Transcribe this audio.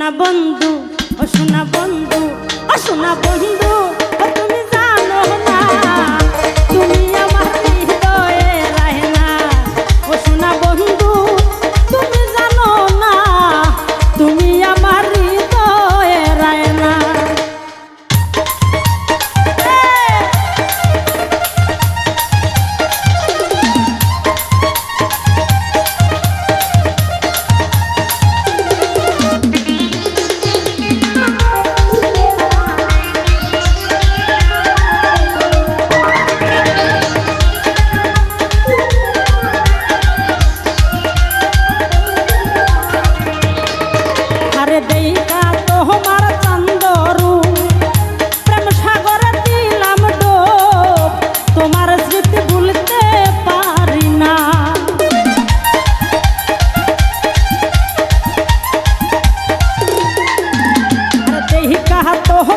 সোনা বন্ধু ও সোনা বন্ধু ও বন্ধু। mató